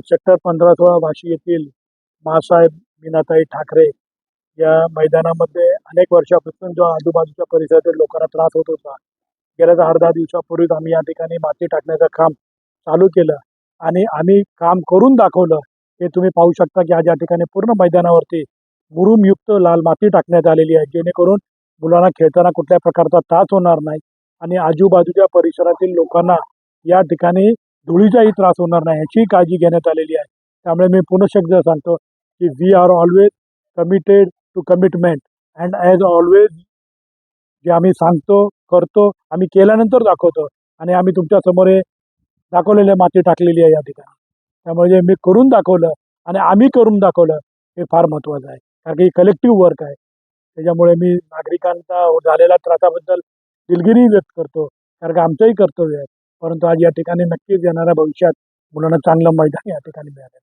Sector पंधरा सोळा भाशी येथील मासाहेब मीनाताई ठाकरे या मैदानामध्ये अनेक वर्षापासून जो आजूबाजूच्या परिसरातील लोकांना त्रास होत होता गेल्या दहा दहा दिवसापूर्वीच आम्ही या ठिकाणी माती टाकण्याचं काम चालू केलं आणि आम्ही काम करून दाखवलं. हे तुम्ही पाहू शकता की आज या ठिकाणी पूर्ण मैदानावरती मुरुमयुक्त लाल माती टाकण्यात आलेली आहे. जेणेकरून मुलांना खेळताना कुठल्या प्रकारचा त्रास होणार नाही आणि आजूबाजूच्या परिसरातील लोकांना या ठिकाणी धुळीचाही त्रास होणार नाही याची काळजी घेण्यात आलेली आहे. त्यामुळे मी पुनः शब्द सांगतो की we are always committed to commitment and as always जे आम्ही सांगतो करतो आम्ही केल्यानंतर दाखवतो आणि आम्ही तुमच्यासमोर हे माती टाकलेली आहे या ठिकाणी. त्यामुळे जे मी करून दाखवलं आणि आम्ही करून दाखवलं हे फार महत्त्वाचं आहे. कारण की कलेक्टिव्ह वर्क आहे. त्याच्यामुळे मी नागरिकांचा झालेल्या त्रासाबद्दल दिलगिरी व्यक्त करतो. कारण की आमचंही कर्तव्य आहे. परंतु आज या ठिकाणी नक्कीच येणाऱ्या भविष्यात मुलांना चांगलं मैदान या ठिकाणी मिळालं